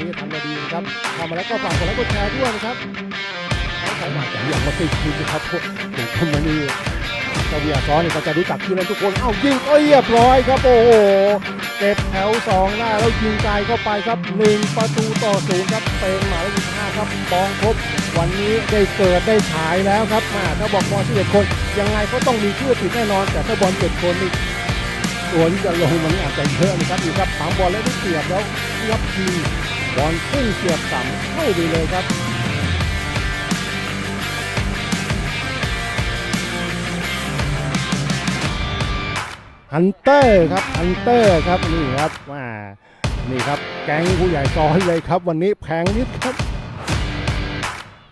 นี้ทันพอดีนะครับเข้ามาแล้วก็ฝากกดไลค์กดแชร์ด้วยนะครับทั้งสองฝ่ายอย่างมาติดคิวนะครับพวกถูกคนมานี่เจ้าเบียซ้อนนี่ก็จะรู้จักชื่อเล่นทุกคน เอ้ายิงเรียบร้อยครับโอ้โหเก็บแถวสองหน้าแล้วยิงไกลเข้าไปครับหนึ่งประตูต่อศูนย์ครับเป็นหมายเลขห้าครับปองพบวันนี้ได้เกิดได้ฉายแล้วครับมาถ้าบอกบอลที่เจ็ดคน ยังไงก็ต้องมีชื่อติดแน่นอน แต่ถ้าบอลเจ็ดคนนี่ตัวที่จะลงมันอาจจะเยอะนะครับอยู่ครับผังบอลแล้วได้เสียบแล้วยับที บอลพุ่งเสียบต่ำเข้าไปเลยครับฮันเตอร์ครับฮันเตอร์ครับนี่ครับว่านี่ครับ แก๊งผู้ใหญ่ซ้อนเลยครับ วันนี้แพงนิดครับ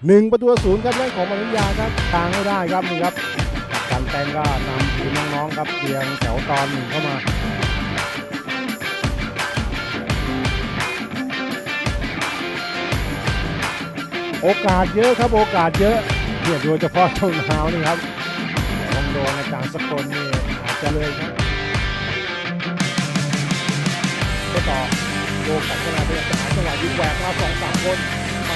หนึ่งประตูศูนย์ครับเรื่องของมัญญาครับทางไม่ได้ครับนี่ครับกัปตันแตงก็นำทีมน้องๆครับเรียงแถวตอนหนึ่งเข้ามา โอกาสเยอะครับโอกาสเยอะเนี่ยโดยเฉพาะช่วงเท้านี่ครับลองโดนอาจารย์สกลนี่อาจจะเลยครับก็ต่อโยกกลับเข้ามาพยายามจะหาจังหวะยิงแหวกมาสองสามคนไป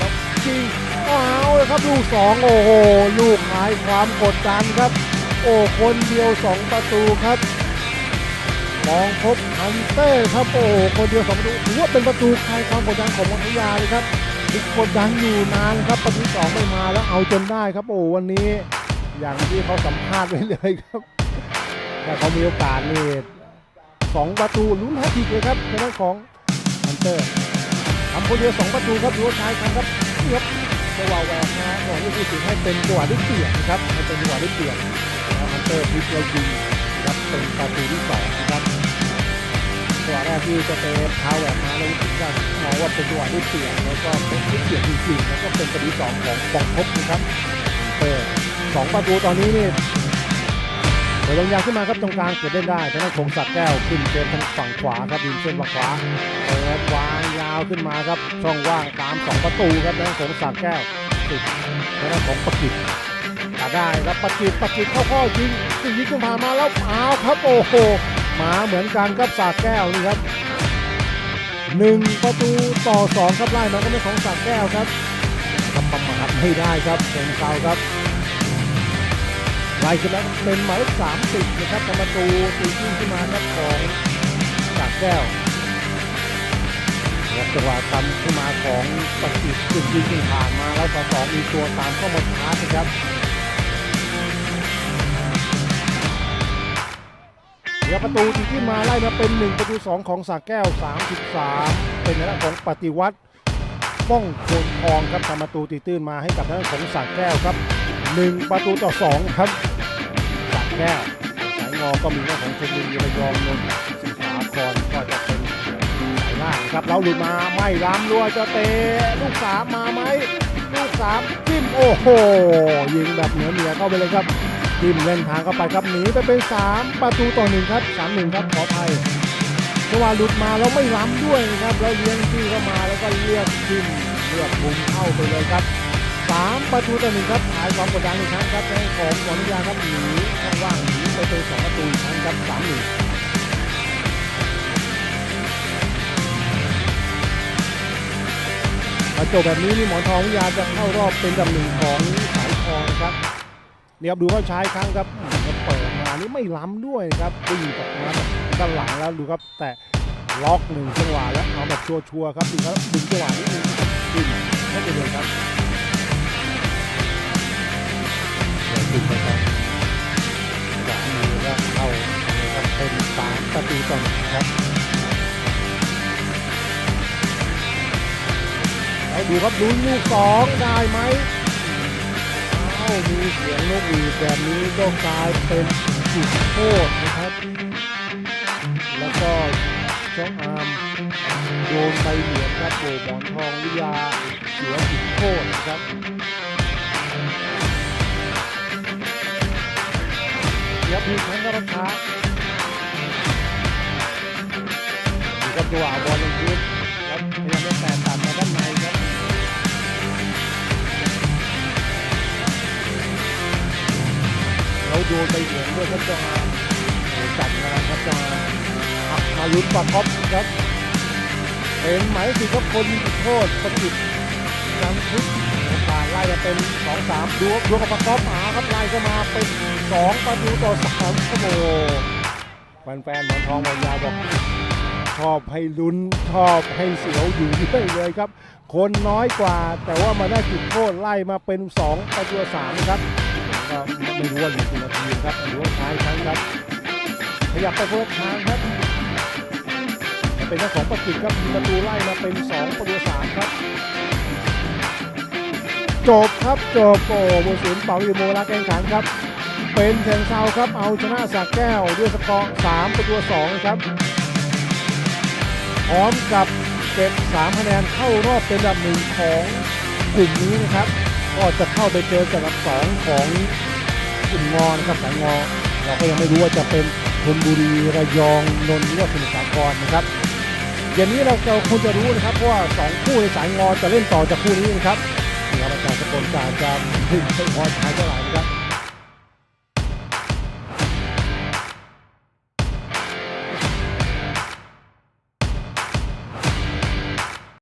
ครับจริงเอ้าเลยครับลูกสองโอ้โหลูกหายความกดดันครับ โอ้คนเดียวสองประตูครับ มองพบฮันเต้ครับโอ้คนเดียวสองประตูถือว่าเป็นประตูคลายความกดดันของมัธยาเลยครับติดกดดันอยู่นานครับประตูสองไม่มาแล้วเอาจนได้ครับโอ้วันนี้อย่างที่เขาสัมภาษณ์ไว้เลยครับถ้าเขามีโอกาสนี่สองประตูลุ้นแฮตทิกเลยครับในด้านของฮันเตอร์ทำคนเดียวสองประตูครับดูว่าชายครับครับนี่ครับจังหวะแหวกนะก่อนที่พูดถึงให้เป็นจังหวะได้เปลี่ยนครับให้เป็นจังหวะได้เปลี่ยนแล้วฮันเตอร์พลิกแล้วยิงครับเป็นประตูที่สอง จังหวะแรกที่จะเตะเท้าแหวกมาแล้วถึงจะมองว่าเป็นจังหวะที่เปลี่ยนแล้วก็เป็นที่เปลี่ยนจริงๆแล้วก็เป็นประตูที่สองของปองพบนะครับเปิดสองประตูตอนนี้นี่เปิดลงยาวขึ้นมาครับตรงกลางเก็บได้ได้ทางด้านของสักดิ์แก้วขึ้นเกมทางฝั่งขวาครับยิงเส้นฝั่งขวาเปิดวางยาวขึ้นมาครับช่องว่างตามสองประตูครับทางด้านของสักดิ์แก้วติดทางด้านของปะกิตตัดได้ครับประจิตประจิตเข้าข้อยิงยิงยิงขึ้นมานมาแล้วอ้าวครับโอ้โห มาเหมือนกันครับสากแก้วนี่ครับหนึ่งประตูต่อสองครับไล่มาก็เป็นของสากแก้วครับทำประมาทไม่ได้ครับเป็นเกาครับไล่ขึ้นแล้วเป็นหมายเลขสามสิบนะครับทำประตูตียิงขึ้นมาครับของสากแก้วและจังหวะตำขึ้นมาของประจิตยิงยิงผ่านมาแล้วต่อสองมีตัวตามเข้ามาชาร์จนะครับียประตูที่ขึ้นมาไล่มาเป็น 1 ประตู 2 ของสากแก้ว 33 เป็นในด้านของปฏิวัติป้องโคนทองครับทำประตูตีตื้นมาให้กับทางด้านของสากแก้วครับ 1 ประตูต่อ 2 ครับสากแก้วสายงอก็มีเรื่องของชลบุรีระยองนนท์สมุทรสาครก็จะเป็นสายล่างครับแล้วหลุดมาไม่ล้ำรัวจะเตะลูกสามมาไหมลูกสามจิ้มโอ้โหยิงแบบเหนือเหนือเข้าไปเลยครับ จิ้มเล่นทางเข้าไปครับหนีไปเป็น 3 ประตูต่อหนึ่งครับ3 1ครับขออภัยจังหวะหลุดมาแล้วไม่ล้ำด้วยนะครับแล้วเลี้ยงที่เข้ามาแล้วก็เรียกจิ้มเลือกมุมเข้าไปเลยครับ 3 ประตูต่อหนึ่งครับหายความกดดันอีกครั้งครับในของขออนุญาครับหนีช่องว่างหนีไปเป็น2ประตูอีกครั้งครับ3 1มาจบแบบนี้นี่หมอนทองวิทยาจะเข้ารอบเป็นลำหนึ่งของ เนี่ยครับดูเขาใช้ครั้งครับอืมเปิดมานี่ไม่ล้ำด้วยครับวิ่งจากมาด้านหลังแล้วดูครับ แต่ล็อกหนึ่งจังหวะแล้วเอาแบบชัวร์ๆครับดูครับดึงจังหวะนิดนึงดึงเข้าไปเลยครับเดี๋ยวดึงไปครับขวามือก็เข้าครับเป็นสามประตูต่อหนึ่งครับดูครับลุ้นลูกสองได้ไหมามีเสียงนกหวีดแบบนี้ก็กลายเป็นจุดโทษนะครับ แล้วก็ช่องอาร์มโดนใบเหลืองครับโบหมอนทองวิยาเสียจุดโทษนะครับเดี๋ยวพีครั้งกรักษาดูครับจังหวะบอล เราโดนไปเหลืองด้วยครับจะมาโอ้จัดนครับจะมาอักมาลุ้นปะท็อปครับเป็นไหมายถึงครับคนยิดโทษประกิตจันทึกโอกาสไล่มาเป็นสองสามดูดูกับประกอบหาครับไล่เข้ามาเป็นสองประตูต่อสามโอ้โหแฟนๆหมอนทองมายาวบอกชอบให้ลุ้นชอบให้เสียวอยู่เรื่อยเลยครับ คนน้อยกว่าแต่ว่ามาได้จุดโทษไล่มาเป็น 2 ประตูสามครับ ก็ไม่รู้ว่าอยู่กี่นาทีครับหรือว่าท้ายครั้งครับ ขยับไปคนละทางครับ เป็นเจ้าของประกิจครับมีประตูไล่มาเป็น 2 ประตูสามครับ จบครับจบโอ้บุญศิลป์เป่าอีโมลาแข่งขันครับ เป็นเทงเซาครับ เอาชนะสักแก้วด้วยสกอร์3ประตู2ครับพร้อมกับเก็บ3คะแนนเข้ารอบเป็นอันดับหนึ่งของกลุ่มนี้นะครับ ก็จะเข้าไปเจอกับอันดับสองของอุ่มงอนะครับสายงอ เราก็ยังไม่รู้ว่าจะเป็นชนบุรีระยองนนท์หรือว่าสมุทรสาครนะครับอย่างนี้เราจะคงจะรู้นะครับเพราะว่าสองคู่ในสายงอจะเล่นต่อจากคู่นี้นะครับนี่ครับอาจารย์สกลการจะถึงไม่พอใช้เท่าไหร่นะครับ